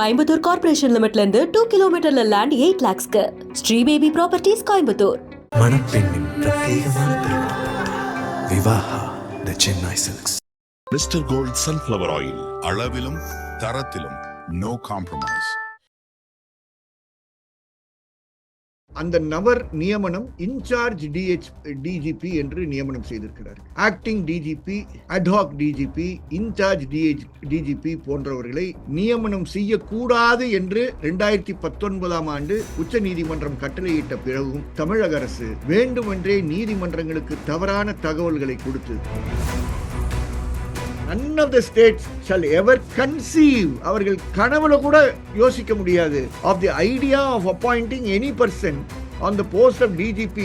Coimbatore corporation லிமிட்ல இருந்து two கிலோமீட்டர்ல land eight லேக்ஸ்க்கு ஸ்ரீ பேபி ப்ராப்பர்ட்டிஸ் கோயம்புத்தூர். மணப்பெண்ணின் பிரத்யேகமான Vivaha the Chennai silks mister gold sunflower oil அளவிலும் தரத்திலும் நோ காம்ப்ரமைஸ் அந்த நபர் நியமனம் இன்சார்ஜ் டிஹெச் டிஜிபி என்று நியமனம் செய்திருக்கிறார் acting DGP ad hoc DGP in charge DH DGP போன்றவர்களை நியமனம் செய்யக்கூடாது என்று இரண்டாயிரத்தி பத்தொன்பதாம் ஆண்டு உச்ச நீதிமன்றம் கட்டளையிட்ட பிறகும் தமிழக அரசு வேண்டுமென்றே நீதிமன்றங்களுக்கு தவறான தகவல்களை கொடுத்து அன் ஆஃப் த ஸ்டேட்ஸ் சால் எவர் கன்சீவ் அவர்கள் கனவுல கூட யோசிக்க முடியாது. Of the idea of appointing any person on the post of DGP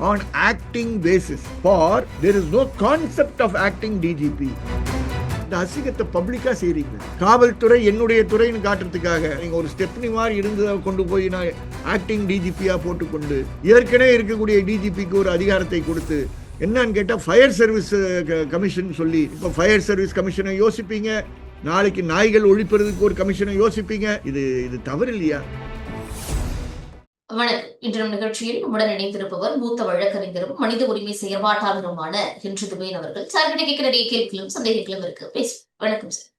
on acting basis. For there is no concept of acting DGP இந்த அசிங்கத்தை பப்ளிக்காக செய்கிறீங்க காவல்துறை என்னுடைய துறைன்னு காட்டுறதுக்காக நீங்கள் ஒரு ஸ்டெப்னி மாதிரி இருந்ததை கொண்டு போய் நான் ஆக்டிங் டிஜிபியாக போட்டுக்கொண்டு ஏற்கனவே இருக்கக்கூடிய டிஜிபிக்கு ஒரு அதிகாரத்தை கொடுத்து என்னன்னு கேட்டால் ஃபயர் சர்வீஸ் கமிஷன் சொல்லி இப்போ ஃபயர் சர்வீஸ் கமிஷனை யோசிப்பீங்க. நாளைக்கு நாய்கள் ஒழிப்புறதுக்கு ஒரு கமிஷனை யோசிப்பீங்க. இது இது தவறு இல்லையா வணக்கம். இன்று நிகழ்ச்சியில் நம்முடன் இணைந்திருப்பவர் மூத்த வழக்கறிஞரும் மனித உரிமை செயற்பாட்டாளருமான ஹென்று துபேன் அவர்கள். சார்கிட்ட கேட்கிற நிறைய கேள்விகளும் சந்தேகங்களும் இருக்கு. பேசு வணக்கம் சார்.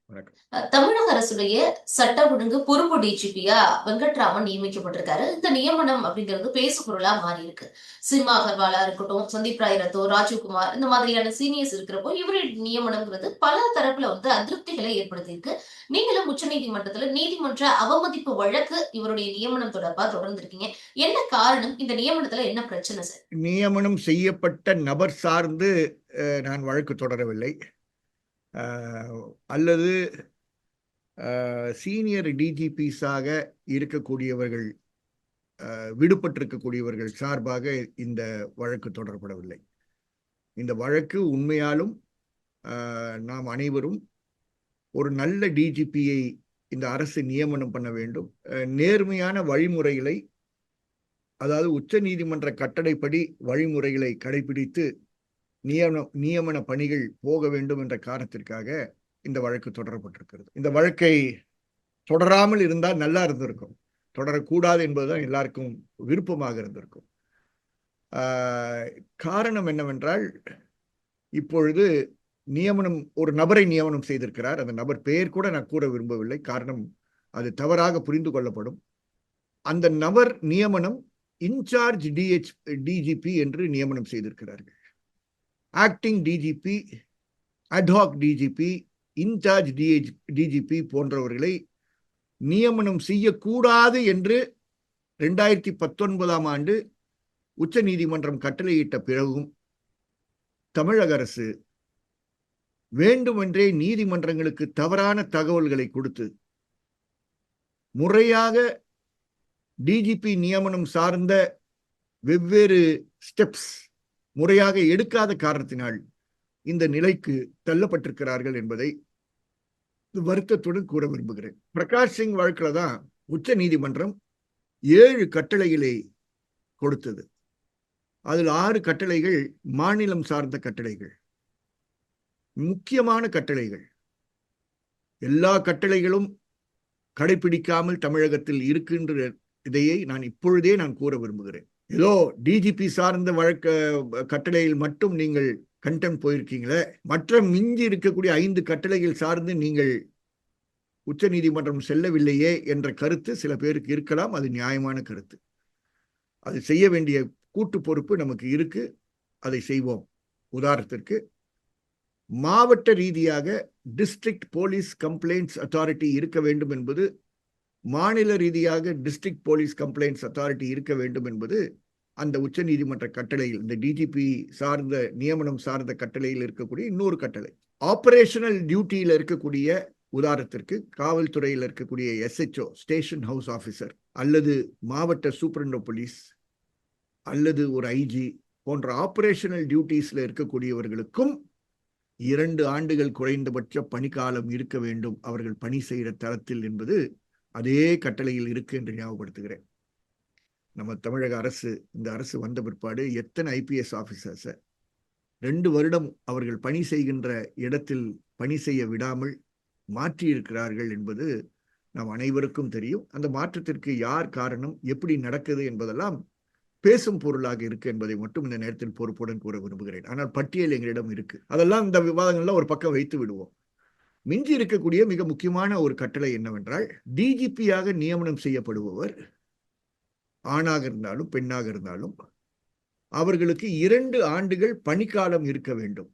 தமிழக அரசுடைய சட்ட ஒழுங்கு பொறுப்பு டிஜிபியா வெங்கட்ராமன் நியமிக்கப்பட்டிருக்காரு. இந்த நியமனம் அப்படிங்கிறது பேசு பொருளா மாறி இருக்கு சினிமா அகர்வாலா இருக்கட்டும் சந்தீப் ராய் ரத்தோ ராஜீவ்குமார் இந்த மாதிரியான சீனியர்ஸ் இருக்கிறப்போ இவருடைய நியமனம்ங்கிறது பல தரப்புல வந்து அதிருப்திகளை ஏற்படுத்தியிருக்கு. நீங்களும் உச்ச நீதிமன்றத்துல நீதிமன்ற அவமதிப்பு வழக்கு இவருடைய நியமனம் தொடர்பா தொடர்ந்திருக்கீங்க. என்ன காரணம்? இந்த நியமனத்துல என்ன பிரச்சனை சார்? நியமனம் செய்யப்பட்ட நபர் சார்ந்து நான் வழக்கு தொடரவில்லை. அல்லது சீனியர் டிஜிபிஸாக இருக்கக்கூடியவர்கள் விடுபட்டிருக்கக்கூடியவர்கள் சார்பாக இந்த வழக்கு தொடரப்படவில்லை. இந்த வழக்கு உண்மையாலும் நாம் அனைவரும் ஒரு நல்ல டிஜிபியை இந்த அரசு நியமனம் பண்ண வேண்டும். நேர்மையான வழிமுறைகளை அதாவது உச்ச நீதிமன்ற கட்டளைப்படி வழிமுறைகளை கடைபிடித்து நியமன நியமன பணிகள் போக வேண்டும் என்ற காரணத்திற்காக இந்த வழக்கு தொடரப்பட்டிருக்கிறது. இந்த வழக்கை தொடராமல் இருந்தால் நல்லா இருந்திருக்கும். தொடரக்கூடாது என்பதுதான் எல்லாருக்கும் விருப்பமாக இருந்திருக்கும். காரணம் என்னவென்றால் இப்பொழுது நியமனம் ஒரு நபரை நியமனம் செய்திருக்கிறார். அந்த நபர் பெயர் கூட நான் கூற விரும்பவில்லை. காரணம் அது தவறாக புரிந்து கொள்ளப்படும். அந்த நபர் நியமனம் இன்சார்ஜ் டிஹெச் டிஜிபி என்று நியமனம் செய்திருக்கிறார்கள். Acting DGP ad hoc DGP in charge DH DGP போன்றவர்களை நியமனம் செய்யக்கூடாது என்று ரெண்டாயிரத்தி பத்தொன்பதாம் ஆண்டு உச்ச நீதிமன்றம் கட்டளையிட்ட பிறகும் தமிழக அரசு வேண்டுமென்றே நீதிமன்றங்களுக்கு தவறான தகவல்களை கொடுத்து முறையாக டிஜிபி நியமனம் சார்ந்த வெவ்வேறு ஸ்டெப்ஸ் முறையாக எடுக்காத காரணத்தினால் இந்த நிலைக்கு தள்ளப்பட்டிருக்கிறார்கள் என்பதை வருத்தத்துடன் கூற விரும்புகிறேன். பிரகாஷ் சிங் வழக்கில் தான் உச்ச நீதிமன்றம் ஏழு கட்டளைகளை கொடுத்தது. அதில் ஆறு கட்டளைகள் மாநிலம் சார்ந்த கட்டளைகள். முக்கியமான கட்டளைகள். எல்லா கட்டளைகளும் கடைபிடிக்காமல் தமிழகத்தில் இருக்கின்ற இதையை நான் இப்பொழுதே நான் கூற விரும்புகிறேன். ஏதோ டிஜிபி சார்ந்த வழக்க கட்டளையில் மட்டும் நீங்கள் கண்டெம் போயிருக்கீங்களே. மற்ற மிஞ்சி இருக்கக்கூடிய ஐந்து கட்டளைகள் சார்ந்து நீங்கள் உச்ச நீதிமன்றம் செல்லவில்லையே என்ற கருத்து சில பேருக்கு இருக்கலாம். அது நியாயமான கருத்து. அது செய்ய வேண்டிய கூட்டு பொறுப்பு நமக்கு இருக்கு. அதை செய்வோம். உதாரணத்திற்கு மாவட்ட ரீதியாக டிஸ்ட்ரிக்ட் போலீஸ் கம்ப்ளைண்ட்ஸ் அத்தாரிட்டி இருக்க வேண்டும் என்பது மாநில ரீதியாக டிஸ்ட்ரிக்ட் போலீஸ் கம்ப்ளைண்ட்ஸ் அத்தாரிட்டி இருக்க வேண்டும் என்பது அந்த உச்ச நீதிமன்ற கட்டளையில் இந்த டிஜிபி சார்ந்த நியமனம் சார்ந்த கட்டளையில் இருக்கக்கூடிய இன்னொரு கட்டளை. ஆபரேஷனல் டியூட்டியில் இருக்கக்கூடிய உதாரணத்திற்கு காவல்துறையில் இருக்கக்கூடிய எஸ்ஹெச்ஓ ஸ்டேஷன் ஹவுஸ் ஆஃபீஸர் அல்லது மாவட்ட சூப்பரண்டோ போலீஸ் அல்லது ஒரு ஐஜி போன்ற ஆபரேஷனல் டியூட்டிஸில் இருக்கக்கூடியவர்களுக்கும் இரண்டு ஆண்டுகள் குறைந்தபட்ச பணிக்காலம் இருக்க வேண்டும். அவர்கள் பணி செய்கிற தளத்தில் என்பது அதே கட்டளையில் இருக்கு என்று ஞாபகப்படுத்துகிறேன். நம்ம தமிழக அரசு இந்த அரசு வந்த பிற்பாடு எத்தனை ஐபிஎஸ் ஆஃபீஸர்ஸை ரெண்டு வருடம் அவர்கள் பணி செய்கின்ற இடத்தில் பணி செய்ய விடாமல் மாற்றி இருக்கிறார்கள் என்பது நாம் அனைவருக்கும் தெரியும். அந்த மாற்றத்திற்கு யார் காரணம் எப்படி நடக்குது என்பதெல்லாம் பேசும் பொருளாக இருக்கு என்பதை மட்டும் இந்த நேரத்தில் பொறுப்புடன் கூற விரும்புகிறேன். ஆனால் பட்டியல் எங்களிடம் இருக்கு. அதெல்லாம் இந்த விவாதங்கள்லாம் ஒரு பக்கம் வைத்து விடுவோம். மிஞ்சி இருக்கக்கூடிய மிக முக்கியமான ஒரு கட்டளை என்னவென்றால் டிஜிபியாக நியமனம் செய்யப்படுபவர் ஆணாக இருந்தாலும் பெண்ணாக இருந்தாலும் அவர்களுக்கு இரண்டு ஆண்டுகள் பணிக்காலம் இருக்க வேண்டும்.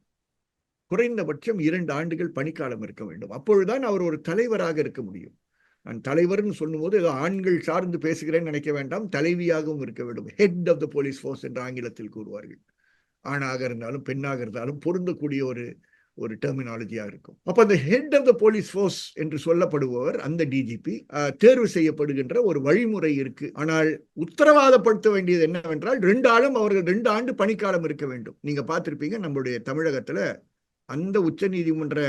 குறைந்தபட்சம் இரண்டு ஆண்டுகள் பணிக்காலம் இருக்க வேண்டும். அப்பொழுதுதான் அவர் ஒரு தலைவராக இருக்க முடியும். நான் தலைவர்னு சொல்லும்போது ஏதோ ஆண்கள் சார்ந்து பேசுகிறேன்னு நினைக்க வேண்டாம் தலைவியாகவும் இருக்க வேண்டும். Head of the police force என்று ஆங்கிலத்தில் கூறுவார்கள். ஆணாக இருந்தாலும் பெண்ணாக இருந்தாலும் பொருந்தக்கூடிய ஒரு ஒரு டெர்மினாலஜியா இருக்கும். அப்ப அந்த head of the police force என்று சொல்லப்படுபவர் அந்த டிஜிபி தேர்வு செய்யப்படுகின்ற ஒரு வழிமுறை இருக்கு. ஆனால் உத்தரவாதப்படுத்த வேண்டியது என்னவென்றால் ரெண்டு ஆளும் அவர்கள் ரெண்டு ஆண்டு பணிக்காலம் இருக்க வேண்டும். நீங்க பார்த்திருப்பீங்க நம்மளுடைய தமிழகத்துல அந்த உச்ச நீதிமன்ற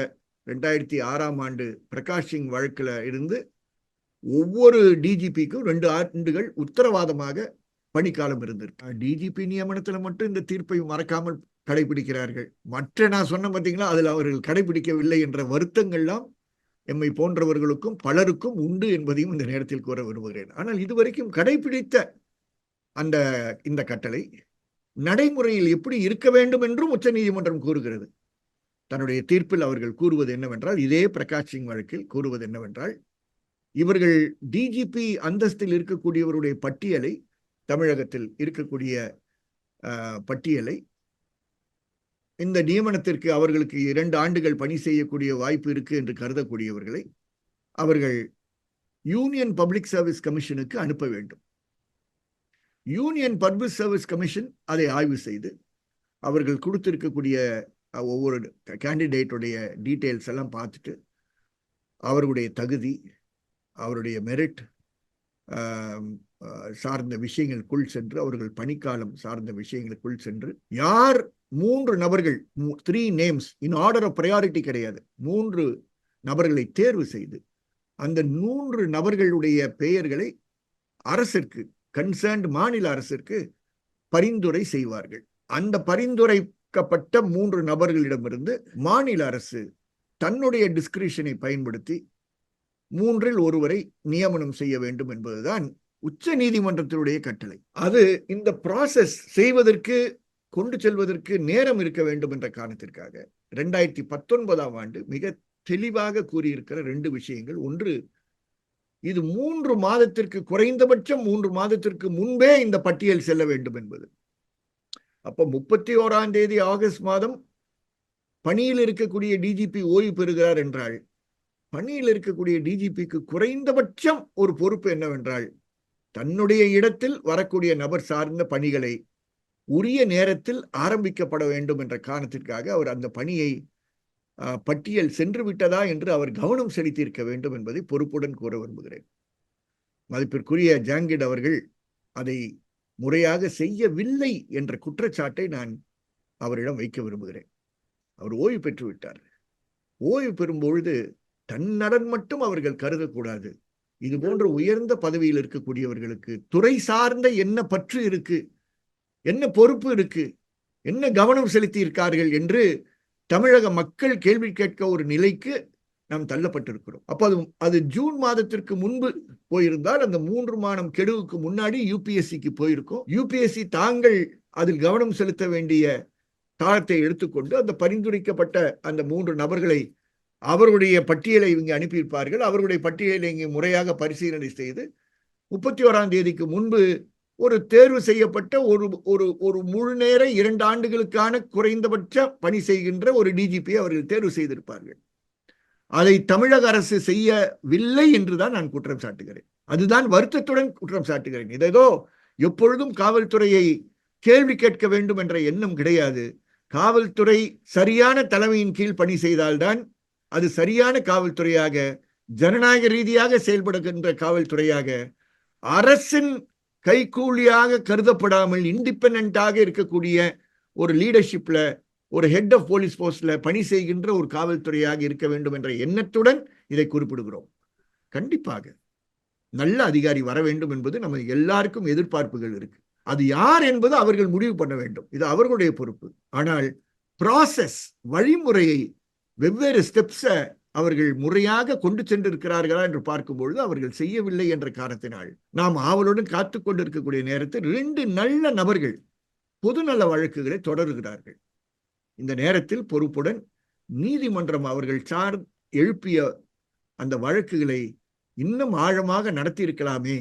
ரெண்டாயிரத்தி ஆறாம் ஆண்டு பிரகாஷ் சிங் வழக்குல இருந்து ஒவ்வொரு டிஜிபிக்கும் ரெண்டு ஆண்டுகள் உத்தரவாதமாக பணிக்காலம் இருந்திருக்கு. டிஜிபி நியமனத்துல மட்டும் இந்த தீர்ப்பை மறக்காமல் கடைபிடிக்கிறார்கள். மற்ற நான் சொன்ன பார்த்தீங்களா அதில் அவர்கள் கடைபிடிக்கவில்லை என்ற வருத்தங்கள்லாம் எம்மை போன்றவர்களுக்கும் பலருக்கும் உண்டு என்பதையும் இந்த நேரத்தில் கூற விரும்புகிறேன். ஆனால் இதுவரைக்கும் கடைபிடித்த அந்த இந்த கட்டளை நடைமுறையில் எப்படி இருக்க வேண்டும் என்றும் உச்சநீதிமன்றம் கூறுகிறது. தன்னுடைய தீர்ப்பில் அவர்கள் கூறுவது என்னவென்றால் இதே பிரகாஷ் சிங் வழக்கில் கூறுவது என்னவென்றால் இவர்கள் டிஜிபி அந்தஸ்தில் இருக்கக்கூடியவருடைய பட்டியலை தமிழகத்தில் இருக்கக்கூடிய பட்டியலை இந்த நியமனத்திற்கு அவர்களுக்கு இரண்டு ஆண்டுகள் பணி செய்யக்கூடிய வாய்ப்பு இருக்கு என்று கருதக்கூடியவர்களை அவர்கள் யூனியன் பப்ளிக் சர்வீஸ் கமிஷனுக்கு அனுப்ப வேண்டும். யூனியன் பப்ளிக் சர்வீஸ் கமிஷன் அதை ஆய்வு செய்து அவர்கள் கொடுத்திருக்கக்கூடிய ஒவ்வொரு கேண்டிடேட்டுடைய டீட்டெயில்ஸ் எல்லாம் பார்த்துட்டு அவருடைய தகுதி அவருடைய மெரிட் சார்ந்த விஷயங்களுக்குள் சென்று அவர்கள் பணிக்காலம் சார்ந்த விஷயங்களுக்குள் சென்று யார்? மூன்று நபர்கள் three names in order of priority கிடையாது. மூன்று நபர்களை தேர்வு செய்து அந்த மூன்று நபர்களுடைய பெயர்களை அரசிற்கு கன்சர்ன்ட் மாநில அரசிற்கு பரிந்துரை செய்வார்கள். அந்த பரிந்துரைக்கப்பட்ட மூன்று நபர்களிடமிருந்து மாநில அரசு தன்னுடைய டிஸ்கிரிப்ஷனை பயன்படுத்தி மூன்றில் ஒருவரை நியமனம் செய்ய வேண்டும் என்பதுதான் உச்ச நீதிமன்றத்தினுடைய கட்டளை. அது இந்த ப்ராசஸ் செய்வதற்கு கொண்டு செல்வதற்கு நேரம் இருக்க வேண்டும் என்ற காரணத்திற்காக ரெண்டாயிரத்தி பத்தொன்பதாம் ஆண்டு மிக தெளிவாக கூறியிருக்கிற ரெண்டு விஷயங்கள். ஒன்று இது மூன்று மாதத்திற்கு குறைந்தபட்சம் மூன்று மாதத்திற்கு முன்பே இந்த பட்டியல் செல்ல வேண்டும் என்பது. அப்ப முப்பத்தி ஓராம் தேதி ஆகஸ்ட் மாதம் பணியில் இருக்கக்கூடிய டிஜிபி ஓய்வு பெறுகிறார் என்றால் பணியில் இருக்கக்கூடிய டிஜிபிக்கு குறைந்தபட்சம் ஒரு பொறுப்பு என்னவென்றால் தன்னுடைய இடத்தில் வரக்கூடிய நபர் சார்ந்த பணிகளை உரிய நேரத்தில் ஆரம்பிக்கப்பட வேண்டும் என்ற காரணத்திற்காக அவர் அந்த பணியை பட்டியல் சென்று விட்டதா என்று அவர் கவனம் செலுத்தியிருக்க வேண்டும் என்பதை பொறுப்புடன் கூற விரும்புகிறேன். மதிப்பிற்குரிய ஜாங்கிட் அவர்கள் அதை முறையாக செய்யவில்லை என்ற குற்றச்சாட்டை நான் அவரிடம் வைக்க விரும்புகிறேன். அவர் ஓய்வு பெற்று விட்டார். ஓய்வு பெறும்பொழுது தன்னடன் மட்டும் அவர்கள் கருதக்கூடாது. இது போன்ற உயர்ந்த பதவியில் இருக்கக்கூடியவர்களுக்கு துறை சார்ந்த என்ன பற்று இருக்கு என்ன பொறுப்பு இருக்கு என்ன கவனம் செலுத்தி இருக்கார்கள் என்று தமிழக மக்கள் கேள்வி கேட்க ஒரு நிலைக்கு நாம் தள்ளப்பட்டிருக்கிறோம். அப்போ அது அது ஜூன் மாதத்திற்கு முன்பு போயிருந்தால் அந்த மூன்று மாதம் கெடுவுக்கு முன்னாடி யூபிஎஸ்சிக்கு போயிருக்கோம். யூபிஎஸ்சி தாங்கள் அதில் கவனம் செலுத்த வேண்டிய காலத்தை எடுத்துக்கொண்டு அந்த பரிந்துரைக்கப்பட்ட அந்த மூன்று நபர்களை அவருடைய பட்டியலை இங்கே அனுப்பியிருப்பார்கள். அவருடைய பட்டியலை இங்கே முறையாக பரிசீலனை செய்து முப்பத்தி ஓராம் தேதிக்கு முன்பு ஒரு தேர்வு செய்யப்பட்ட ஒரு ஒரு ஒரு முழு நேர இரண்டு ஆண்டுகளுக்கான குறைந்தபட்ச பணி செய்கின்ற ஒரு டிஜிபியை அவர்கள் தேர்வு செய்திருப்பார்கள். அதை தமிழக அரசு செய்யவில்லை என்றுதான் நான் குற்றம் சாட்டுகிறேன். அதுதான் வருத்தத்துடன் குற்றம் சாட்டுகிறேன். இதோ எப்பொழுதும் காவல்துறையை கேள்வி கேட்க வேண்டும் என்ற எண்ணம் கிடையாது. காவல்துறை சரியான தலைமையின் கீழ் பணி செய்தால்தான் அது சரியான காவல்துறையாக ஜனநாயக ரீதியாக செயல்படுகின்ற காவல்துறையாக அரசின் கைகூலியாக கருதப்படாமல் இண்டிபெண்டாக இருக்கக்கூடிய ஒரு லீடர்ஷிப்ல ஒரு ஹெட் ஆஃப் போலீஸ் போஸ்ட்ல பணி செய்கின்ற ஒரு காவல்துறையாக இருக்க வேண்டும் என்ற எண்ணத்துடன் இதை குறிப்பிடுகிறோம். கண்டிப்பாக நல்ல அதிகாரி வர வேண்டும் என்பது நம்ம எல்லாருக்கும் எதிர்பார்ப்புகள் இருக்கு. அது யார் என்பது அவர்கள் முடிவு பண்ண வேண்டும். இது அவர்களுடைய பொறுப்பு. ஆனால் ப்ராசஸ் வழிமுறையை வெவ்வேறு ஸ்டெப்ஸை அவர்கள் முறையாக கொண்டு சென்றிருக்கிறார்களா என்று பார்க்கும்பொழுது அவர்கள் செய்யவில்லை என்ற காரணத்தினால். நாம் ஆவலுடன் காத்து கொண்டிருக்கக்கூடிய நேரத்தில் ரெண்டு நல்ல நபர்கள் பொதுநல வழக்குகளை தொடருகிறார்கள். இந்த நேரத்தில் பொறுப்புடன் நீதிமன்றம் அவர்கள் சார் எழுப்பிய அந்த வழக்குகளை இன்னும் ஆழமாக நடத்தியிருக்கலாமே.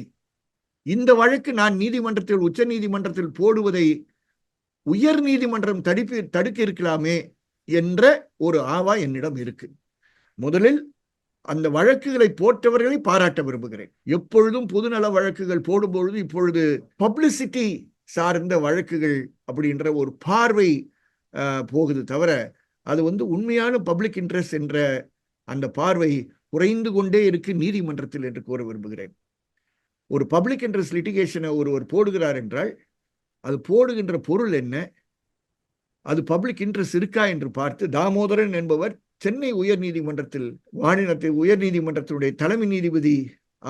இந்த வழக்கு நான் நீதிமன்றத்தில் உச்ச நீதிமன்றத்தில் போடுவதை உயர் நீதிமன்றம் தடுப்பி தடுக்க இருக்கலாமே என்ற ஒரு ஆவா என்னிடம் இருக்கு. முதலில் அந்த வழக்குகளை போட்டவர்களை பாராட்ட விரும்புகிறேன். எப்பொழுதும் பொதுநல வழக்குகள் போடும்பொழுது இப்பொழுது பப்ளிசிட்டி சார்ந்த வழக்குகள் அப்படின்ற ஒரு பார்வை போகுது தவிர அது வந்து உண்மையான பப்ளிக் இன்ட்ரெஸ்ட் என்ற அந்த பார்வை குறைந்து கொண்டே இருக்கு நீதிமன்றத்தில் என்று கூற விரும்புகிறேன். ஒரு பப்ளிக் இன்ட்ரெஸ்ட் லிட்டிகேஷனை ஒருவர் போடுகிறார் என்றால் அது போடுகின்ற பொருள் என்ன? அது பப்ளிக் இன்ட்ரெஸ்ட் இருக்கா என்று பார்த்து தாமோதரன் என்பவர் சென்னை உயர் நீதிமன்றத்தில் மாநிலத்தை உயர்நீதிமன்றத்தினுடைய தலைமை நீதிபதி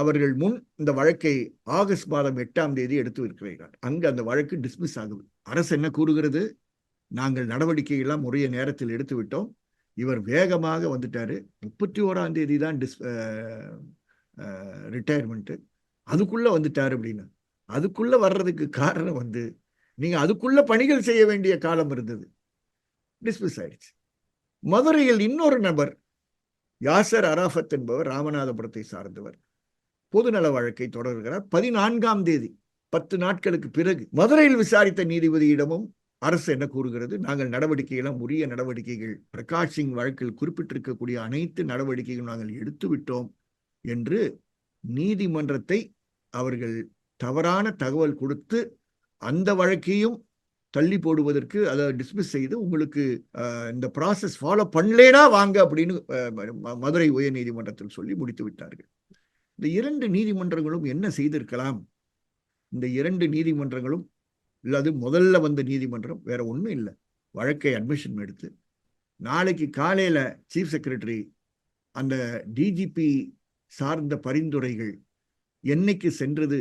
அவர்கள் முன் இந்த வழக்கை ஆகஸ்ட் மாதம் எட்டாம் தேதி எடுத்து இருக்கிறார் அங்கு அந்த வழக்கு டிஸ்மிஸ் ஆகுது. அரசு என்ன கூறுகிறது? நாங்கள் நடவடிக்கை எல்லாம் உரிய நேரத்தில் எடுத்து விட்டோம். இவர் வேகமாக வந்துட்டாரு. முப்பத்தி ஓராம் தேதி தான் டிஸ் ரிட்டையர்மெண்ட்டு அதுக்குள்ள வந்துட்டாரு அப்படின்னு. அதுக்குள்ள வர்றதுக்கு காரணம் வந்து நீங்க அதுக்குள்ள பணிகள் செய்ய வேண்டிய காலம் இருந்தது. டிஸ்மிஸ் ஆயிடுச்சு. மதுரையில் இன்னொரு நபர் யாசர் அராஃபத் என்பவர் ராமநாதபுரத்தை சார்ந்தவர். பொதுநல வழக்கை தொடர்கிறார். பதினான்காம் தேதி பத்து நாட்களுக்கு பிறகு மதுரையில் விசாரித்த நீதிபதியிடமும் அரசு என்ன கூறுகிறது? நாங்கள் நடவடிக்கையெல்லாம் உரிய நடவடிக்கைகள் பிரகாஷ் சிங் வழக்கில் குறிப்பிட்டிருக்கக்கூடிய அனைத்து நடவடிக்கைகளும் நாங்கள் எடுத்து விட்டோம் என்று நீதிமன்றத்தை அவர்கள் தவறான தகவல் கொடுத்து அந்த வழக்கையும் தள்ளி போடுவதற்கு அதை டிஸ்மிஸ் செய்து உங்களுக்கு இந்த ப்ராசஸ் ஃபாலோ பண்ணலேனா வாங்க அப்படின்னு ம- மதுரை உயர் நீதிமன்றத்தில் சொல்லி முடித்து விட்டார்கள். இந்த இரண்டு நீதிமன்றங்களும் என்ன செய்திருக்கலாம்? இந்த இரண்டு நீதிமன்றங்களும் இல்லாது முதல்ல வந்த நீதிமன்றம் வேற ஒன்றும் இல்லை. வழக்கை அட்மிஷன் எடுத்து நாளைக்கு காலையில் சீஃப் செக்ரட்டரி அந்த டிஜிபி சார்ந்த பரிந்துரைகள் என்னைக்கு சென்றது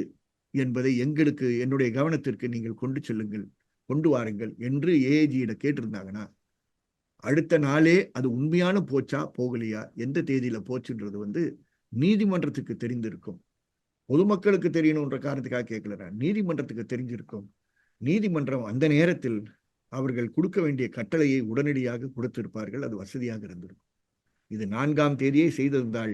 என்பதை எங்களுக்கு என்னுடைய கவனத்திற்கு நீங்கள் கொண்டு செல்லுங்கள் கொண்டு வாருங்கள் என்று ஏஏஜியிட கேட்டிருந்தாங்கன்னா அடுத்த நாளே அது உண்மையான போச்சா போகலையா எந்த தேதியில போச்சுன்றது வந்து நீதிமன்றத்துக்கு தெரிந்திருக்கும். பொதுமக்களுக்கு தெரியணுன்ற காரணத்துக்காக கேட்கல நீதிமன்றத்துக்கு தெரிஞ்சிருக்கும். நீதிமன்றம் அந்த நேரத்தில் அவர்கள் கொடுக்க வேண்டிய கட்டளையை உடனடியாக கொடுத்திருப்பார்கள் அது வசதியாக இருந்திருக்கும். இது நான்காம் தேதியே செய்திருந்தால்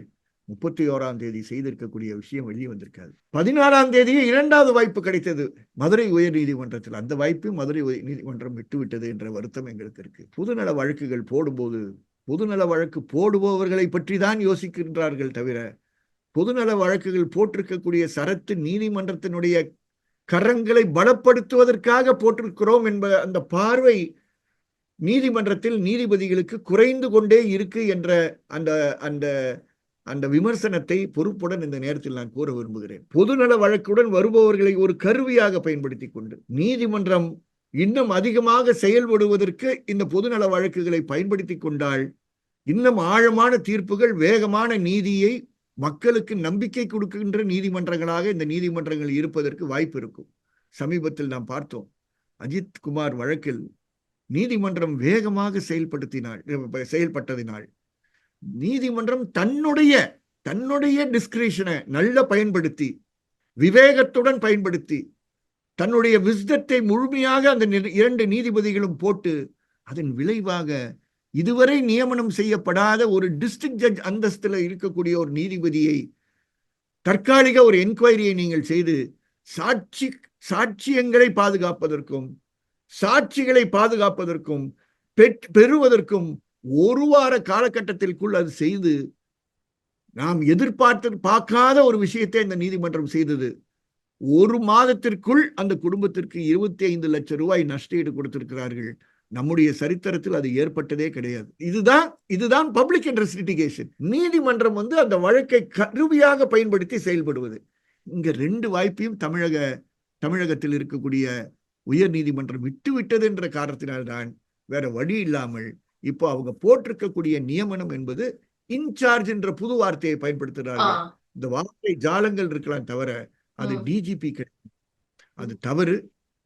முப்பத்தி ஓராம் தேதி செய்திருக்கக்கூடிய விஷயம் வெளியே வந்திருக்காது. பதினாறாம் தேதியே இரண்டாவது வாய்ப்பு கிடைத்தது. மதுரை உயர் நீதிமன்றத்தில் அந்த வாய்ப்பு மதுரை உயர் நீதிமன்றம் விட்டுவிட்டது என்ற வருத்தம் எங்களுக்கு இருக்கு. பொதுநல வழக்குகள் போடும்போது பொதுநல வழக்கு போடுபவர்களை பற்றி தான் யோசிக்கின்றார்கள் தவிர பொதுநல வழக்குகள் போட்டிருக்கக்கூடிய சரத்து நீதிமன்றத்தினுடைய கரங்களை பலப்படுத்துவதற்காக போட்டிருக்கிறோம் என்ப அந்த பார்வை நீதிமன்றத்தில் நீதிபதிகளுக்கு குறைந்து கொண்டே இருக்கு என்ற அந்த அந்த அந்த விமர்சனத்தை பொறுப்புடன் இந்த நேரத்தில் நான் கூற விரும்புகிறேன். பொதுநல வழக்குடன் வருபவர்களை ஒரு கருவியாக பயன்படுத்தி கொண்டு நீதிமன்றம் இன்னும் அதிகமாக செயல்படுவதற்கு இந்த பொதுநல வழக்குகளை பயன்படுத்தி கொண்டால் இன்னும் ஆழமான தீர்ப்புகள் வேகமான நீதியை மக்களுக்கு நம்பிக்கை கொடுக்கின்ற நீதிமன்றங்களாக இந்த நீதிமன்றங்கள் இருப்பதற்கு வாய்ப்பு இருக்கும். சமீபத்தில் நாம் பார்த்தோம் அஜித் குமார் வழக்கில் நீதிமன்றம் வேகமாக செயல்படுத்தினால் செயல்பட்டதினால் நீதிமன்றம் தன்னுடைய தன்னுடைய டிஸ்கிரிஷனை நல்ல பயன்படுத்தி விவேகத்துடன் பயன்படுத்தி தன்னுடைய விஸ்தத்தை முழுமையாக அந்த இரண்டு நீதிபதிகளும் போட்டு அதன் விளைவாக இதுவரை நியமனம் செய்யப்படாத ஒரு டிஸ்ட்ரிக்ட் ஜட்ஜ் அந்தஸ்தில் இருக்கக்கூடிய ஒரு நீதிபதியை தற்காலிக ஒரு என்கொயரியை நீங்கள் செய்து சாட்சி சாட்சியங்களை பாதுகாப்பதற்கும் சாட்சிகளை பாதுகாப்பதற்கும் பெற்- பெறுவதற்கும் ஒரு வார காலகட்டத்திற்குள் அது செய்து நாம் எதிர்பார்த்து பார்க்காத ஒரு விஷயத்தை இந்த நீதிமன்றம் செய்தது. ஒரு மாதத்திற்குள் அந்த குடும்பத்திற்கு இருபத்தி ஐந்து லட்சம் ரூபாய் நஷ்டஈடு கொடுத்திருக்கிறார்கள். நம்முடைய சரித்திரத்தில் அது ஏற்பட்டதே கிடையாது. இதுதான் இதுதான் பப்ளிக் இன்ட்ரெஸ்ட் லிட்டிகேஷன் நீதிமன்றம் வந்து அந்த வழக்கை கருவியாக பயன்படுத்தி செயல்படுவது. இங்க ரெண்டு வாய்ப்பையும் தமிழக தமிழகத்தில் இருக்கக்கூடிய உயர் நீதிமன்றம் விட்டு விட்டது என்ற காரணத்தினால்தான் வேற வழி இல்லாமல் இப்போ அவங்க போட்டிருக்கக்கூடிய நியமனம் என்பது இன்சார்ஜ் என்ற புது வார்த்தையை ஆ, பயன்படுத்துகிறார்கள் இந்த வார்த்தை ஜாலங்கள் இருக்கலாம் தவிர அது. டிஜிபி அது தவறு.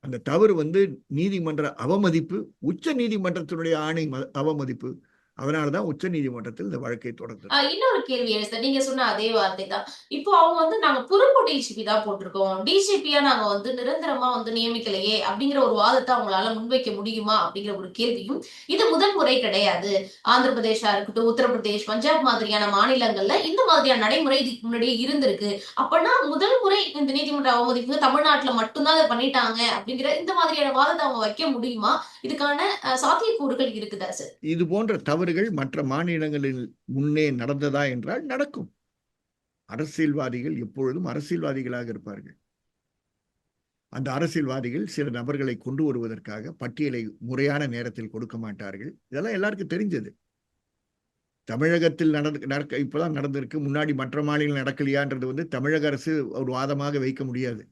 அந்த தவறு வந்து நீதிமன்ற அவமதிப்பு உச்ச நீதிமன்றத்தினுடைய ஆணை அவமதிப்பு. அதனாலதான் உச்ச நீதிமன்றத்தில் இந்த வழக்கை தொடர்ந்தது. இன்னொரு கேள்வி எழுத நீங்க சொன்ன அதே வார்த்தை தான். இப்போ அவங்க வந்து நாங்க பொறுப்பு டிஜிபி தான் போட்டிருக்கோம். டிஜிபியா நாங்க வந்து நிரந்தரமா வந்து நியமிக்கலையே அப்படிங்கிற ஒரு வாதத்தை அவங்களால முன்வைக்க முடியுமா அப்படிங்கிற ஒரு கேள்வியும் இது முதல் முறை கிடையாது. ஆந்திர பிரதேஷா இருக்கட்டும் உத்தரப்பிரதேஷ் பஞ்சாப் மாதிரியான மாநிலங்கள்ல இந்த மாதிரியான நடைமுறை இதுக்கு முன்னாடியே இருந்திருக்கு. அப்பனா முதல் முறை இந்த நீதிமன்ற அவமதிப்பு தமிழ்நாட்டுல மட்டும்தான் அதை பண்ணிட்டாங்க அப்படிங்கிற இந்த மாதிரியான வாதத்தை அவங்க வைக்க முடியுமா? இதுக்கான சாத்தியக்கூறுகள் இருக்குதா சார்? இது போன்ற தவறுகள் மற்ற மாநிலங்களில் முன்னே நடந்ததா என்றால் நடக்கும். அரசியல்வாதிகள் எப்பொழுதும் அரசியல்வாதிகளாக இருப்பார்கள். அந்த அரசியல்வாதிகள் சில நபர்களை கொண்டு வருவதற்காக பட்டியலை முறையான நேரத்தில் கொடுக்க மாட்டார்கள். இதெல்லாம் எல்லாருக்கும் தெரிஞ்சது. தமிழகத்தில் நடந்து நடக்க இப்போதான் நடந்திருக்கு. முன்னாடி மற்ற மாநிலங்கள் நடக்கலையான்றது வந்து தமிழக அரசு ஒரு வாதமாக வைக்க முடியாது.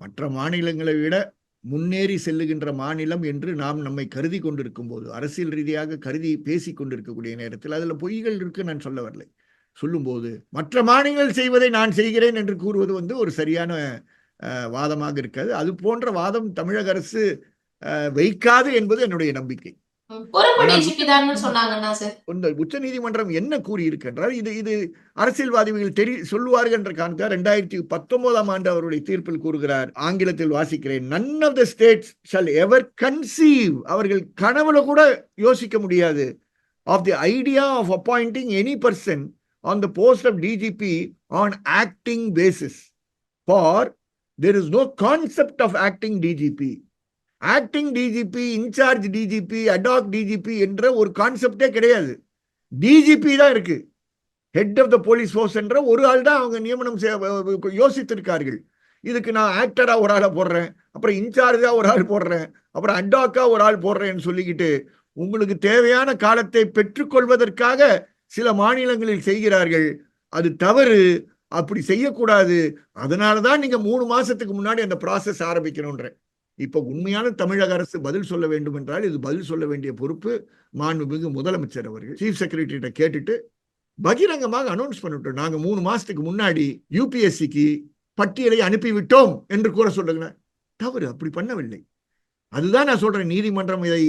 மற்ற மாநிலங்களை விட முன்னேறி செல்லுகின்ற மாநிலம் என்று நாம் நம்மை கருதி கொண்டிருக்கும் போது அரசியல் ரீதியாக கருதி பேசிக் கொண்டிருக்கக்கூடிய நேரத்தில் அதில் பொய்கள் இருக்கு நான் சொல்ல வரலை. சொல்லும்போது மற்ற மாநிலங்கள் செய்வதை நான் செய்கிறேன் என்று கூறுவது வந்து ஒரு சரியான வாதமாக இருக்காது. அது போன்ற வாதம் தமிழக அரசு வைக்காது என்பது என்னுடைய நம்பிக்கை. உச்ச நீதிமன்றம் என்ன கூறியிருக்கின்றால் இது இது அரசியல்வாதிகள் தெரி சொல்லுவார்கள் என்ற காரணத்தால் ரெண்டாயிரத்தி பத்தொன்பதாம் ஆண்டு அவருடைய தீர்ப்பில் கூறுகிறார் ஆங்கிலத்தில் வாசிக்கிறேன் none of the states shall ever conceive அவர்கள் கனவுல கூட யோசிக்க முடியாது. Of the idea of appointing any person on the post of DGP on acting basis for there is no concept of acting DGP acting DGP in charge DGP ad hoc DGP என்ற ஒரு கான்செப்டே கிடையாது. DGP தான் இருக்கு. Head of the police force என்ற ஒரு ஆள் தான் அவங்க நியமனம் யோசித்திருக்கார்கள். இதுக்கு நான் ஆக்டராக ஒரு ஆளை போடுறேன் அப்புறம் இன்சார்ஜாக ஒரு ஆள் போடுறேன் அப்புறம் அடாக்காக ஒரு ஆள் போடுறேன்னு சொல்லிக்கிட்டு உங்களுக்கு தேவையான காலத்தை பெற்றுக்கொள்வதற்காக சில மாநிலங்களில் செய்கிறார்கள். அது தவறு அப்படி செய்யக்கூடாது. அதனால தான் நீங்கள் மூணு மாதத்துக்கு முன்னாடி அந்த ப்ராசஸ் ஆரம்பிக்கணுன்ற இப்போ உண்மையான தமிழக அரசு பதில் சொல்ல வேண்டும் என்றால் இது பதில் சொல்ல வேண்டிய பொறுப்பு மாண்புமிகு முதலமைச்சர் அவர்கள். சீஃப் செக்ரட்டரிட்ட கேட்டுட்டு பகிரங்கமாக அனௌன்ஸ் பண்ணிட்டோம் நாங்கள் மூணு மாசத்துக்கு முன்னாடி யூபிஎஸ்சிக்கு பட்டியலை அனுப்பிவிட்டோம் என்று கூற சொல்லுங்க தவறு அப்படி பண்ணவில்லை. அதுதான் நான் சொல்றேன். நீதிமன்றம் இதை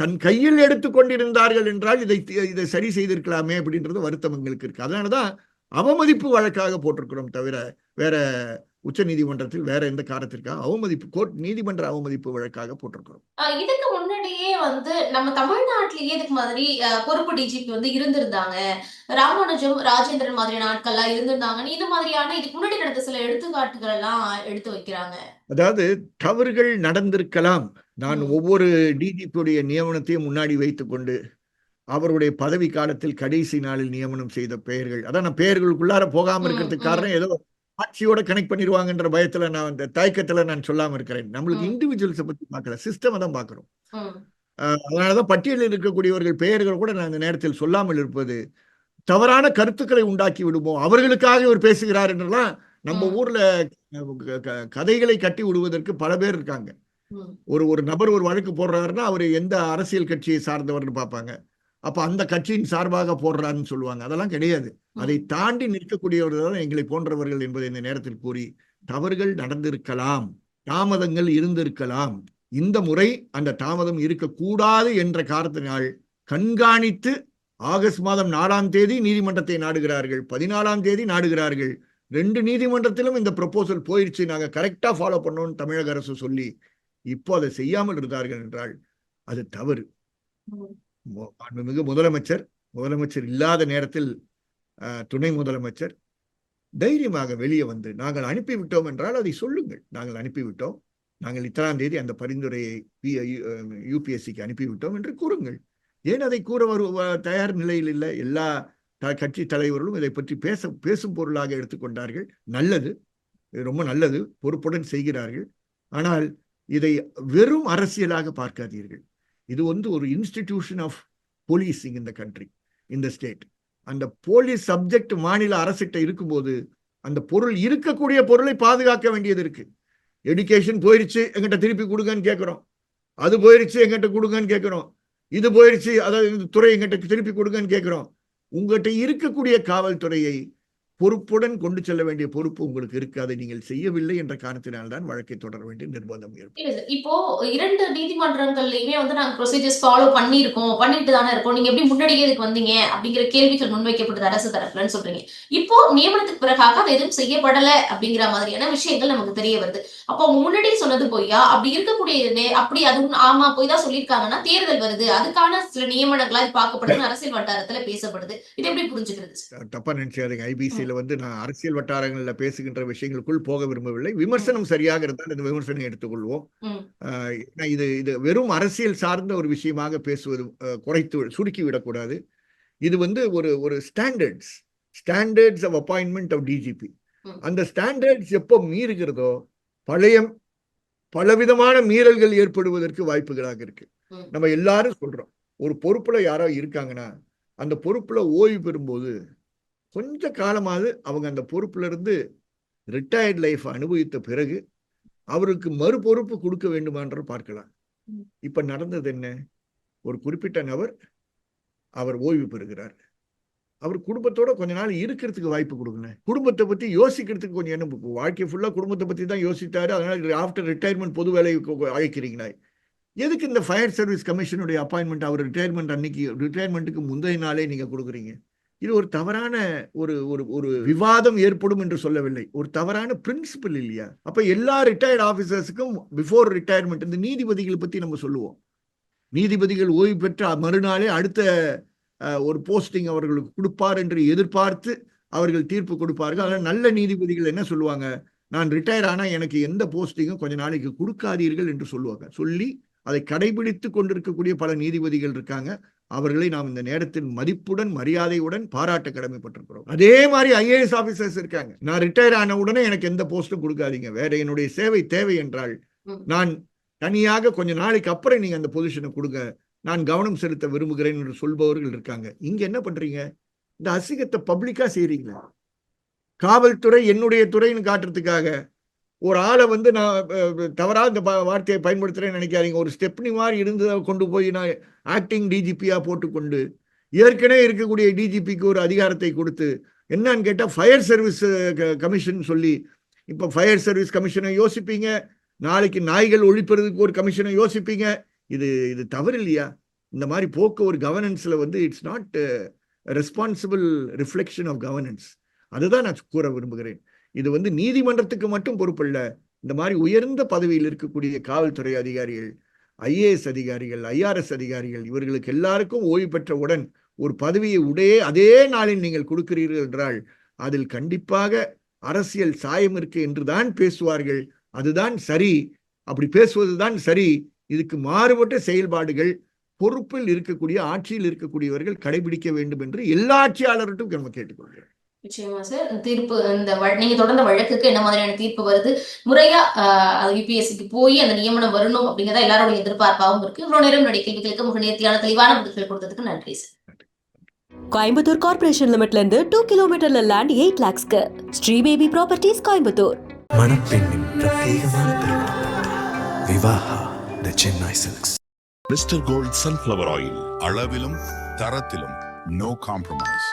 தன் கையில் எடுத்துக்கொண்டிருந்தார்கள் என்றால் இதை இதை சரி செய்திருக்கலாமே அப்படின்றது வருத்தம் எங்களுக்கு இருக்கு. அதனாலதான் அவமதிப்பு வழக்காக போட்டிருக்கிறோம் தவிர வேற உச்ச நீதிமன்றத்தில் வேற எந்த காரணத்திற்காக அவமதிப்பு கோர்ட் நீதிமன்ற அவமதிப்பு வழக்காக போட்டிருக்கிறோம். இதுக்கு முன்னாடியே வந்து நம்ம தமிழ்நாட்டிலேயே இதுக்கு மாதிரி பொறுப்பு டிஜிபி வந்து இருந்திருந்தாங்க. ராமானுஜம் ராஜேந்திரன் மாதிரியான ஆட்கள்லாம் இருந்திருந்தாங்கன்னு இது மாதிரியான இதுக்கு முன்னாடி நடந்த சில எடுத்துக்காட்டுகள் எல்லாம் எடுத்து வைக்கிறாங்க. அதாவது தவறுகள் நடந்திருக்கலாம். நான். ஒவ்வொரு டிஜிபியுடைய நியமனத்தையும் முன்னாடி வைத்துக்கொண்டு அவருடைய பதவி காலத்தில் கடைசி நாளில் நியமனம் செய்த பெயர்கள். அதான் நான் பெயர்களுக்குள்ளார போகாம இருக்கிறதுக்கு. காரணம் ஏதோ ஆட்சியோட கனெக்ட் பண்ணிடுவாங்கன்ற பயத்துல நான் அந்த தயக்கத்துல நான் சொல்லாம இருக்கிறேன். நம்மளுக்கு. இண்டிவிஜுவல்ஸை பத்தி பார்க்கல. சிஸ்டம் தான் பார்க்கிறோம். ம், அஹ் அதனாலதான் பட்டியலில் இருக்கக்கூடியவர்கள் பெயர்கள் கூட நான் அந்த நேரத்தில் சொல்லாமல் இருப்பது. தவறான கருத்துக்களை உண்டாக்கி விடுமோ அவர்களுக்காக இவர் பேசுகிறார் என்றெல்லாம் நம்ம. ஊர்ல கதைகளை கட்டி விடுவதற்கு பல பேர் இருக்காங்க. ஒரு ஒரு நபர் ஒரு வழக்கு போடுறாருன்னா அவர் எந்த அரசியல் கட்சியை சார்ந்தவர்னு பார்ப்பாங்க. அப்ப அந்த கட்சியின் சார்பாக போடுறாருன்னு சொல்லுவாங்க. அதெல்லாம் கிடையாது. அதை தாண்டி நிற்கக்கூடியவர்கள் எங்களை போன்றவர்கள் என்பதை இந்த நேரத்தில் கூறி தவறுகள் நடந்திருக்கலாம் தாமதங்கள் இருந்திருக்கலாம். இந்த முறை அந்த தாமதம் இருக்கக்கூடாது என்ற காரணத்தினால் கண்காணித்து ஆகஸ்ட் மாதம் நாலாம் தேதி நீதிமன்றத்தை நாடுகிறார்கள். பதினாலாம் தேதி நாடுகிறார்கள். ரெண்டு நீதிமன்றத்திலும் இந்த ப்ரொபோசல் போயிடுச்சு நாங்க கரெக்டா ஃபாலோ பண்ணோம்னு தமிழக அரசு சொல்லி இப்போ அதை செய்யாமல் இருந்தார்கள் என்றால் அது தவறு. மாண்புமிகு முதலமைச்சர் முதலமைச்சர் இல்லாத நேரத்தில் துணை முதலமைச்சர் தைரியமாக வெளியே வந்து நாங்கள் அனுப்பிவிட்டோம் என்றால் அதை சொல்லுங்கள். நாங்கள் அனுப்பிவிட்டோம். நாங்கள் இத்தனாம் தேதி அந்த பரிந்துரையை யூபிஎஸ்சிக்கு அனுப்பிவிட்டோம் என்று கூறுங்கள். ஏன் அதை கூற வரு தயார் நிலையில் இல்லை? எல்லா த- கட்சி தலைவர்களும் இதை பற்றி பேச பேசும் பொருளாக எடுத்துக்கொண்டார்கள் நல்லது. இது ரொம்ப நல்லது. பொறுப்புடன் செய்கிறார்கள். ஆனால் இதை வெறும் அரசியலாக பார்க்காதீர்கள். இது வந்து ஒரு இன்ஸ்டிடியூஷன் ஆஃப் போலீசிங் இந்த கண்ட்ரி இந்த ஸ்டேட் அந்த போலீஸ் சப்ஜெக்ட் மாநில அரசிட்ட இருக்கும்போது அந்த பொருள் இருக்கக்கூடிய பொருளை பாதுகாக்க வேண்டியது இருக்கு. எடுகேஷன் போயிருச்சு எங்கிட்ட திருப்பி கொடுங்கன்னு கேட்குறோம் அது போயிருச்சு எங்கிட்ட கொடுங்கன்னு கேட்குறோம் இது போயிருச்சு அதாவது துறை எங்கிட்ட திருப்பி கொடுங்கன்னு கேட்குறோம் உங்ககிட்ட இருக்கக்கூடிய காவல்துறையை பொறுப்புடன் கொண்டு செல்ல வேண்டிய பொறுப்பு உங்களுக்கு இருக்கு. அதை நீங்கள் செய்யவில்லை என்ற காரணத்தினால்தான் வழக்கை தொடர வேண்டிய நிர்பந்தம் ஏற்படும். இப்போ இரண்டு நீதிமன்றங்கள்லயுமே வந்து நாங்க ப்ரொசீஜர்ஸ் ஃபாலோ பண்ணியிருக்கோம் பண்ணிட்டு தானே இருக்கோம். நீங்க எப்படி முன்னாடியே இதுக்கு வந்தீங்க அப்படிங்கிற கேள்விகள் முன்வைக்கப்படுது அரசு தரப்புலன்னு சொல்றீங்க. இப்போ நியமனத்துக்கு பிறகாக அது எதுவும் செய்யப்படல அப்படிங்கிற மாதிரியான விஷயங்கள் நமக்கு தெரிய வருது. அப்போ அவங்க முன்னாடியே சொன்னது பொய்யா? அப்படி இருக்கக்கூடிய அப்படி அது ஆமா போய் தான் சொல்லியிருக்காங்கன்னா தேர்தல் வருது. அதுக்கான சில நியமனங்களா இது பார்க்கப்படுது அரசியல் வட்டாரத்துல பேசப்படுது. இது எப்படி புரிஞ்சுக்கிறது? தப்பா நினைச்சாதீங்க ஐபிசியில வந்து நான் அரசியல் வட்டாரங்களில் பேசுகின்ற விஷயங்களுக்குள் போக விரும்பவில்லை. விமர்சனம் சரியாக இருந்தால் இந்த விமர்சனம் எடுத்துக்கொள்வோம். இது இது வெறும் அரசியல் சார்ந்த ஒரு விஷயமாக பேசுவது குறைத்து சுருக்கி விடக்கூடாது. இது வந்து ஒரு ஒரு standards standards of appointment of DGP. அந்த ஸ்டாண்டர்ட்ஸ் எப்போ மீறுகிறதோ பழைய பலவிதமான மீறல்கள் ஏற்படுவதற்கு வாய்ப்புகளாக இருக்கு. நம்ம எல்லாரும் சொல்றோம். ஒரு பொறுப்புல யாரோ இருக்காங்கன்னா அந்த பொறுப்புல ஓய்வு பெறும்போது கொஞ்ச காலமாவது அவங்க அந்த பொறுப்புல இருந்து ரிட்டையர்ட் லைஃப் அனுபவித்த பிறகு அவருக்கு மறு பொறுப்பு கொடுக்க வேண்டுமான்ற பார்க்கலாம். இப்ப நடந்தது என்ன? ஒரு குறிப்பிட்ட நபர் அவர் ஓய்வு பெறுகிறார். அவர் குடும்பத்தோட கொஞ்ச நாள் இருக்கிறதுக்கு வாய்ப்பு கொடுங்க குடும்பத்தை பத்தி யோசிக்கிறதுக்கு கொஞ்சம் என்ன வாழ்க்கை ஃபுல்லா குடும்பத்தை பத்தி தான் யோசித்தாரு. அதனால ஆஃப்டர் ரிட்டையர்மெண்ட் பொது வேலை அழைக்கிறீங்களா? எதுக்கு இந்த ஃபயர் சர்வீஸ் கமிஷனுடைய அப்பாயின்மெண்ட் அவர் ரிட்டையர்மெண்ட் அன்னைக்கு ரிட்டையர்மெண்ட்டுக்கு முந்தைய நாளே நீங்க கொடுக்குறீங்க. இது ஒரு தவறான ஒரு ஒரு ஒரு விவாதம் ஏற்படும் என்று சொல்லவில்லை. ஒரு தவறான பிரின்சிபல் இல்லையா? அப்ப எல்லா ரிட்டையர்ட் ஆபீசர்ஸுக்கும் பிஃபோர் ரிட்டையர்மெண்ட் இந்த நீதிபதிகளை பத்தி நம்ம சொல்லுவோம். நீதிபதிகள் ஓய்வு பெற்ற மறுநாளே அடுத்த ஒரு போஸ்டிங் அவர்களுக்கு கொடுப்பார் என்று எதிர்பார்த்து அவர்கள் தீர்ப்பு கொடுப்பார்கள். ஆனால் நல்ல நீதிபதிகள் என்ன சொல்லுவாங்க? நான் ரிட்டையர் ஆனால் எனக்கு எந்த போஸ்டிங்கும் கொஞ்ச நாளைக்கு கொடுக்காதீர்கள் என்று சொல்லுவாங்க. சொல்லி அதை கடைபிடித்து கொண்டிருக்கக்கூடிய பல நீதிபதிகள் இருக்காங்க. அவர்களை நாம் இந்த நேரத்தில் மதிப்புடன் மரியாதையுடன் பாராட்ட கடமைப்பட்டிருக்கிறோம் அதே மாதிரி ஐஏஎஸ் ஆபீசர்ஸ் இருக்காங்க. நான் ரிட்டையர் ஆன உடனே எனக்கு எந்த போஸ்டும் கொடுக்காதீங்க. வேற என்னுடைய சேவை தேவை என்றால். நான் தனியாக கொஞ்ச நாளைக்கு அப்புறம் நீங்க அந்த பொசிஷனை கொடுங்க. நான் கவனம் செலுத்த விரும்புகிறேன் என்று சொல்பவர்கள் இருக்காங்க. இங்க என்ன பண்றீங்க? இந்த அசிங்கத்தை பப்ளிக்கா செய்றீங்களா? காவல்துறை என்னுடைய துறைன்னு காட்டுறதுக்காக ஒரு ஆளை வந்து நான் தவறாக இந்த வார்த்தையை பயன்படுத்துறேன்னு நினைக்காதீங்க. ஒரு ஸ்டெப்னி மாதிரி இருந்ததை கொண்டு போய் நான் ஆக்டிங் டிஜிபியாக போட்டுக்கொண்டு ஏற்கனவே இருக்கக்கூடிய டிஜிபிக்கு ஒரு அதிகாரத்தை கொடுத்து என்னன்னு கேட்டால் ஃபயர் சர்வீஸ் கமிஷன் சொல்லி இப்போ ஃபயர் சர்வீஸ் கமிஷனை யோசிப்பீங்க. நாளைக்கு நாய்கள் ஒழிப்பறதுக்கு ஒரு கமிஷனை யோசிப்பீங்க. இது இது தவறு இல்லையா இந்த மாதிரி போக்க ஒரு கவர்னன்ஸில் வந்து it's not responsible reflection of governance அதுதான் நான் கூற விரும்புகிறேன். இது வந்து நீதிமன்றத்துக்கு மட்டும் பொறுப்பல்ல. இந்த மாதிரி உயர்ந்த பதவியில் இருக்கக்கூடிய காவல்துறை அதிகாரிகள் ஐஏஎஸ் அதிகாரிகள் ஐஆர்எஸ் அதிகாரிகள் இவர்களுக்கு எல்லாருக்கும் ஓய்வு பெற்றவுடன் ஒரு பதவியை உடைய அதே நாளில் நீங்கள் கொடுக்கிறீர்கள் என்றால் அதில் கண்டிப்பாக அரசியல் சாயம் இருக்கு என்றுதான் பேசுவார்கள். அதுதான் சரி. அப்படி பேசுவதுதான் சரி. இதுக்கு மாறுபட்ட செயல்பாடுகள் பொறுப்பில் இருக்கக்கூடிய ஆட்சியில் இருக்கக்கூடியவர்கள் கடைபிடிக்க வேண்டும் என்று எல்லா ஆட்சியாளர்கிட்டும் நம்ம கேட்டுக்கொள்கிறோம். நிச்சயமா சார். இந்த தீர்ப்பு இந்த நீங்க தொடர்ந்த வழக்குக்கு என்ன மாதிரியான தீர்ப்பு வருது? முறையா ஆஹ் யூபிஎஸ்சிக்கு போய் அந்த நியமனம் வரணும் அப்படிங்கறத எல்லாரோட எதிர்பார்ப்பாகவும் இருக்கு. இவ்வளவு நேரம் என்னுடைய கேள்விகளுக்கு மிக நேர்த்தியான தெளிவான பதில்கள் கொடுத்ததுக்கு நன்றி சார். கோயம்புத்தூர் கார்ப்பரேஷன் லிமிட்ல இருந்து டூ கிலோமீட்டர்ல லேண்ட் எயிட் லேக்ஸ்க்கு ஸ்ரீ பேபி ப்ராப்பர்ட்டிஸ் கோயம்புத்தூர். மணப்பெண்ணின் பிரத்யேகமான Vivaha the Chennai silks. Mister gold sunflower oil அளவிலும் தரத்திலும் நோ காம்ப்ரமைஸ்